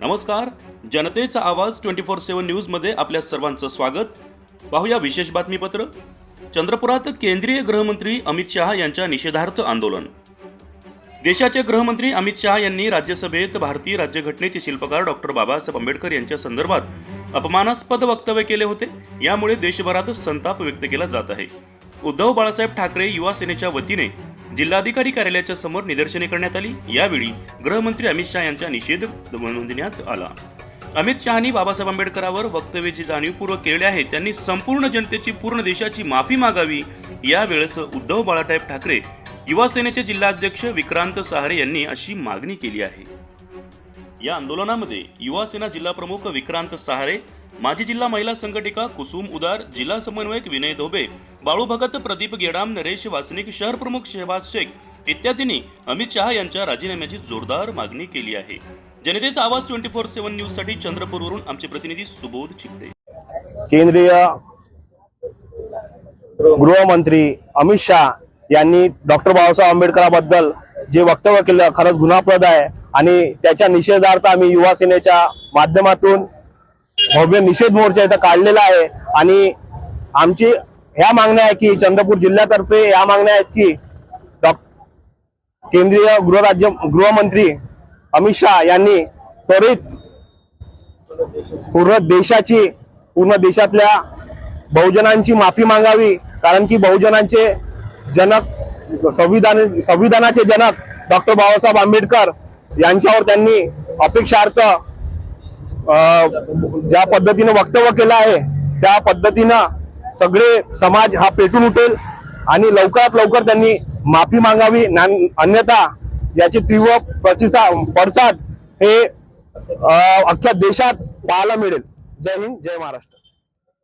नमस्कार. जनतेचा आवाज ट्वेंटी फोर सेव्हन न्यूजमध्ये आपल्या सर्वांचं स्वागत. पाहूया विशेष बातमीपत्र. चंद्रपुरात केंद्रीय गृहमंत्री अमित शहा यांच्या निषेधार्थ आंदोलन. देशाचे गृहमंत्री अमित शहा यांनी राज्यसभेत भारतीय राज्यघटनेचे शिल्पकार डॉक्टर बाबासाहेब आंबेडकर यांच्या संदर्भात अपमानास्पद वक्तव्य केले होते. यामुळे देशभरात संताप व्यक्त केला जात आहे. उद्धव बाळासाहेब ठाकरे युवा सेनेच्या वतीने जिल्हाधिकारी कार्यालयाच्या समोर निदर्शने करण्यात आली. यावेळी गृहमंत्री अमित शहा यांचा निषेध नोंदवण्यात आला. अमित शहानी बाबासाहेब आंबेडकरांवर वक्तव्याची जाणीवपूर्वक केले आहे. त्यांनी संपूर्ण जनतेची पूर्ण देशाची माफी मागावी यावेळेस उद्धव बाळासाहेब ठाकरे युवा सेनेचे जिल्हाध्यक्ष विक्रांत सहारे यांनी अशी मागणी केली आहे. या आंदोलनामध्ये युवासेना जिल्हाप्रमुख जिल्हा प्रमुख विक्रांत सहारे माजी जिल्हा महिला संघटिका कुसुम उदार जिल्हा समन्वयक विनय धोबे बाळू भगत प्रदीप गेडाम नरेश वासनिक शहर प्रमुख शेहबाज शेख इत्यादींनी अमित शहा यांच्या राजीनाम्याची जोरदार मागणी केली आहे. जनतेचा आवाज ट्वेंटी फोर सेव्हन न्यूजसाठी चंद्रपूरवरून आमचे प्रतिनिधी सुबोध चिपडे केंद्रीय गृहमंत्री अमित शहा यांनी डॉक्टर बाबासाहेब आंबेडकरांबद्दल जे वक्तव्य केलं खरंच गुन्हाप्रद आहे. आणि त्याच्या निषेधार्थ आम्ही युवा सेनेच्या माध्यमातून भव्य निषेध मोर्चा इथं काढलेला आहे. आणि आमची ह्या मागण्या आहे की चंद्रपूर जिल्ह्यातर्फे या मागण्या आहेत की डॉ केंद्रीय गृहराज्य गृहमंत्री अमित शहा यांनी त्वरित पूर्ण देशाची पूर्ण देशातल्या बहुजनांची माफी मागावी. कारण की बहुजनांचे जनक संविधान संविधानाचे जनक डॉक्टर बाबासाहेब आंबेडकर यांच्यावर त्यांनी अपेक्षार्थ ज्या पद्धतीनं वक्तव्य केलं आहे त्या पद्धतीनं सगळे समाज हा पेटून उठेल आणि लवकरात लवकर त्यांनी माफी मागावी. अन्यथा याचे तीव्र प्रतिसाद पडसाद हे अख्ख्या देशात पाहायला मिळेल. जय हिंद जय महाराष्ट्र.